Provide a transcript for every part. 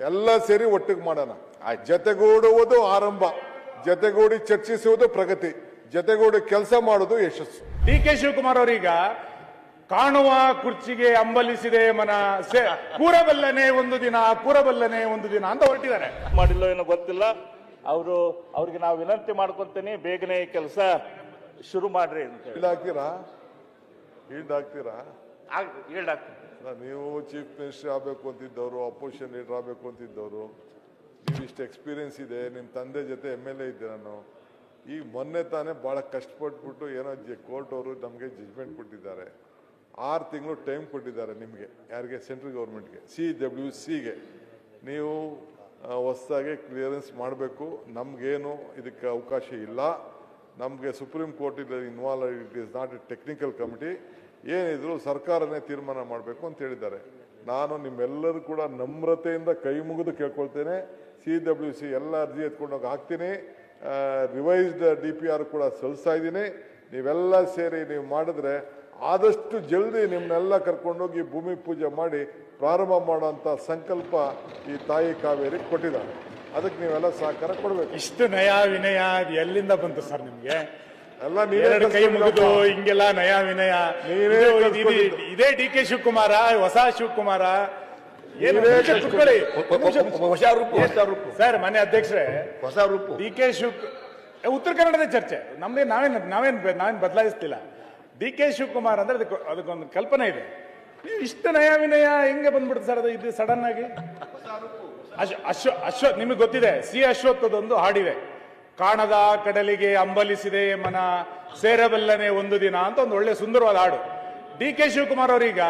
ಎಲ್ಲ ಸೇರಿ ಒಟ್ಟಿಗೆ ಮಾಡೋಣ. ಜತೆಗೂಡುವುದು ಆರಂಭ. ಜತೆಗೂಡಿ ಚರ್ಚಿಸುವುದು ಪ್ರಗತಿ. ಜತೆಗೂಡಿ ಕೆಲಸ ಮಾಡುವುದು ಯಶಸ್ಸು. ಡಿ ಕೆ ಶಿವಕುಮಾರ್ ಅವರೀಗ ಕಾಣುವ ಕುರ್ಚಿಗೆ ಅಂಬಲಿಸಿದೆ ಮನ ಸೇ ಕೂರಬಲ್ಲನೆ ಒಂದು ದಿನ ಕೂರಬಲ್ಲನೆ ಒಂದು ದಿನ ಅಂತ ಹೊರಟಿದ್ದಾರೆ. ಮಾಡಿಲ್ಲ ಏನೋ ಗೊತ್ತಿಲ್ಲ. ಅವರು ಅವ್ರಿಗೆ ನಾವು ವಿನಂತಿ ಮಾಡ್ಕೊಂತೀನಿ ಬೇಗನೆ ಕೆಲಸ ಶುರು ಮಾಡ್ರಿ ಅಂತ ಹೇಳಿ. ಈಡ್ ಹಾಕ್ತೀರಾ ನೀವು ಚೀಫ್ ಮಿನಿಸ್ಟರ್ ಆಗಬೇಕು ಅಂತಿದ್ದವರು ಅಪೋಸಿಷನ್ ಲೀಡರ್ ಆಗಬೇಕು ಅಂತಿದ್ದವರು, ನೀವು ಇಷ್ಟು ಎಕ್ಸ್ಪೀರಿಯನ್ಸ್ ಇದೆ ನಿಮ್ಮ ತಂದೆ ಜೊತೆ ಎಂ ಎಲ್ ಎ ಇದ್ದೆ ನಾನು, ಈಗ ಮೊನ್ನೆ ತಾನೇ ಭಾಳ ಕಷ್ಟಪಟ್ಬಿಟ್ಟು ಏನೋ ಕೋರ್ಟ್ ಅವರು ನಮಗೆ ಜಜ್ಮೆಂಟ್ ಕೊಟ್ಟಿದ್ದಾರೆ. ಆರು ತಿಂಗಳು ಟೈಮ್ ಕೊಟ್ಟಿದ್ದಾರೆ ನಿಮಗೆ, ಯಾರಿಗೆ? ಸೆಂಟ್ರಲ್ ಗೌರ್ಮೆಂಟ್ಗೆ ಸಿ ಡಬ್ಲ್ಯೂ ಸಿಗೆ ನೀವು ಹೊಸದಾಗಿ ಕ್ಲಿಯರೆನ್ಸ್ ಮಾಡಬೇಕು, ನಮಗೇನು ಇದಕ್ಕೆ ಅವಕಾಶ ಇಲ್ಲ. ನಮಗೆ ಸುಪ್ರೀಂ ಕೋರ್ಟ್ ಇದೆ involve it is not a technical committee ಏನಿದ್ರು ಸರ್ಕಾರನೇ ತೀರ್ಮಾನ ಮಾಡಬೇಕು ಅಂತ ಹೇಳಿದ್ದಾರೆ. ನಾನು ನಿಮ್ಮೆಲ್ಲರೂ ಕೂಡ ನಮ್ರತೆಯಿಂದ ಕೈ ಮುಗಿದು ಕೇಳ್ಕೊಳ್ತೇನೆ. ಸಿ ಡಬ್ಲ್ಯೂ ಸಿ ಎಲ್ಲ ಅರ್ಜಿ ಎತ್ಕೊಂಡೋಗಿ ಹಾಕ್ತೀನಿ. ರಿವೈಸ್ಡ್ ಡಿ ಪಿ ಆರ್ ಕೂಡ ಸಲ್ಲಿಸ್ತಾ ಇದ್ದೀನಿ. ನೀವೆಲ್ಲ ಸೇರಿ ನೀವು ಮಾಡಿದ್ರೆ ಆದಷ್ಟು ಜಲ್ದಿ ನಿಮ್ಮನ್ನೆಲ್ಲ ಕರ್ಕೊಂಡೋಗಿ ಭೂಮಿ ಪೂಜೆ ಮಾಡಿ ಪ್ರಾರಂಭ ಮಾಡೋ ಸಂಕಲ್ಪ ಈ ತಾಯಿ ಕಾವೇರಿ ಕೊಟ್ಟಿದ್ದಾರೆ. ಅದಕ್ಕೆ ನೀವೆಲ್ಲ ಸಹಕಾರ ಕೊಡಬೇಕು. ಇಷ್ಟು ನಯ ವಿನಯ ಅದು ಎಲ್ಲಿಂದ ಬಂತು ಸರ್ ನಿಮ್ಗೆ? ಎಲ್ಲ ನೀವೇ ಎರಡು ಕೈ ಮುಗಿದು. ಹಿಂಗೆಲ್ಲ ನಯ ವಿನಯ. ನೀವೇ ಇದು- ಇದು- ಕಲ್ಸ್ಕೊಂಡಿದ್ದು. ಇದೇ ಡಿ ಕೆ ಶಿವಕುಮಾರ ಹೊಸ ಶಿವಕುಮಾರ. ಏನು ನೀವೇ ನಿಮಿಷ ಕುತ್ಕೊಳ್ಳಿ. ಹೊಸ ರೂಪು. ಹೊಸ ರೂಪು. ಸರ್ ಮನೆ ಅಧ್ಯಕ್ಷರೇ ಹೊಸ ರೂಪು. ಡಿ ಕೆ ಶಿವ ಏ, ಉತ್ತರ ಕನ್ನಡದ ಚರ್ಚೆ. ನಮ್ದೇ ನಾವೇನು ನಾವೇನು ನಾವೇನು ನಾವೇನ್ ಬದಲಾಯಿಸ್ತಿಲ್ಲ. ಡಿ ಕೆ ಶಿವಕುಮಾರ್ ಅಂದ್ರೆ ಅದಕ್ಕೆ ಅದಕ್ಕೊಂದು ಕಲ್ಪನೆ ಇದೆ. ನೀವು ಇಷ್ಟು ನಯ ವಿನಯ ಹೆಂಗೆ ಬಂದ್ಬಿಡ್ತು ಸರ್ ಅದು ಇದು ಸಡನ್ ಆಗಿ ಅಶ್, ಅಶ್ವ ನಿಮಗೆ ಗೊತ್ತಿದೆ, ಸಿ ಅಶ್ವತ್ಥದೊಂದು ಹಾಡಿದೆ. ಕಾಣದ ಕಡಲಿಗೆ ಅಂಬಲಿಸಿದೆ ಮನ, ಸೇರಬಲ್ಲನೆ ಒಂದು ದಿನ ಅಂತ ಒಂದು ಒಳ್ಳೆ ಸುಂದರವಾದ ಹಾಡು. ಡಿ ಕೆ ಶಿವಕುಮಾರ್ ಅವರೀಗ,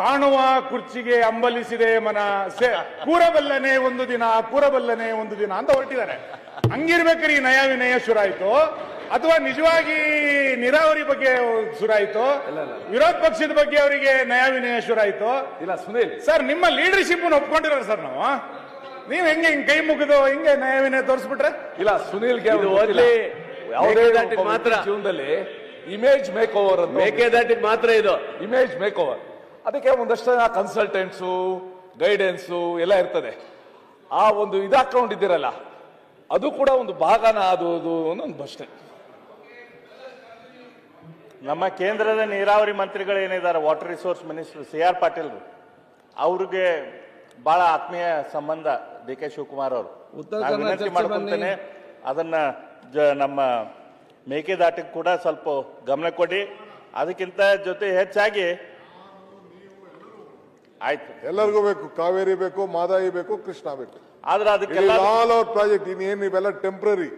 ಕಾಣುವ ಕುರ್ಚಿಗೆ ಅಂಬಲಿಸಿದೆ ಮನ, ಸೇ, ಕೂರಬಲ್ಲನೆ ಒಂದು ದಿನ, ಕೂರಬಲ್ಲನೆ ಒಂದು ದಿನ ಅಂತ ಹೊರಟಿದ್ದಾರೆ. ಹಂಗಿರ್ಬೇಕ್ರಿ ನಯ ವಿನಯ ಶುರಾಯ್ತು ಅಥವಾ ನಿಜವಾಗಿ ನೀರಾವರಿ ಬಗ್ಗೆ ಶುರಾಯಿತು? ವಿರೋಧ ಪಕ್ಷದ ಬಗ್ಗೆ ಅವರಿಗೆ ನಯಾವಿನಯ ಶುರಾಯ್ತು? ಇಲ್ಲ ಸುನೀಲ್. ಸರ್ ನಿಮ್ಮ ಲೀಡರ್ಶಿಪ್ ಒಪ್ಕೊಂಡಿರೋ ಸರ್ ನಾವು. ನೀವ್ ಹೆಂಗೆ ಹಿಂಗ್ ಕೈ ಮುಗಿದು ಹಿಂಗೆ ನಯಾವಿನಯ ತೋರಿಸ್ಬಿಟ್ರೆ? ಇಲ್ಲ ಮೇಕೆದಾಟಿಗೆ ಮಾತ್ರ. ಜೀವನದಲ್ಲಿ ಇಮೇಜ್ ಮೇಕ್ ಓವರ್ ಅಂತ ಮೇಕೆದಾಟಿಗೆ ಮಾತ್ರ ಇದು. ಇಮೇಜ್ ಮೇಕ್ ಓವರ್ ಅದಕ್ಕೆ ಒಂದಷ್ಟು ಜನ ಕನ್ಸಲ್ಟೆಂಟ್ಸು ಗೈಡೆನ್ಸು ಎಲ್ಲ ಇರ್ತದೆ. ಆ ಒಂದು ಇದಾಕೊಂಡಿದ್ದೀರಲ್ಲ ಅದು ಕೂಡ ಒಂದು ಭಾಗನ ಅದು ಅದು ಅನ್ನೋ ಅಷ್ಟೇ ನಮ್ಮ ಕೇಂದ್ರದ ನೀರಾವರಿ ಮಂತ್ರಿಗಳು ಏನಿದ್ದಾರೆ? Water resource minister C R Patil ಅವ್ರಿಗೆ ಬಹಳ ಆತ್ಮೀಯ ಸಂಬಂಧ ಡಿ ಕೆ ಶಿವಕುಮಾರ್ ಅವರು. ವಿನಂತಿ ಮಾಡ್ಕೊಂತೇನೆ ಅದನ್ನ ಜ- ನಮ್ಮ ಮೇಕೆದಾಟಿಗೆ ಕೂಡ ಸ್ವಲ್ಪ ಗಮನ ಕೊಡಿ. ಅದಕ್ಕಿಂತ ಜೊತೆ ಹೆಚ್ಚಾಗಿ ಆಯ್ತು. ಎಲ್ಲರಿಗೂ ಬೇಕು ಕಾವೇರಿ ಬೇಕು ಮಾದಾಯಿ ಬೇಕು ಕೃಷ್ಣ ಬೇಕು. ಆದ್ರೆ ಅದಕ್ಕೆಲ್ಲ ಆಲ್ ಅವರ್ ಪ್ರಾಜೆಕ್ಟ್ ಇನ್ನೇನು ಇವೆಲ್ಲ ಟೆಂಪ್ರರಿ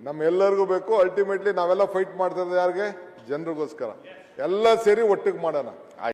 ನಮ್ಮೆಲ್ಲರಿಗೂ ಬೇಕು ಅಲ್ಟಿಮೇಟ್ಲಿ ನಾವೆಲ್ಲ ಫೈಟ್ ಮಾಡ್ತಾ ಇರೋದು ಯಾರಿಗೆ? ಜನರಿಗೋಸ್ಕರ. ಎಲ್ಲ ಸೇರಿ ಒಟ್ಟಿಗೆ ಮಾಡೋಣ.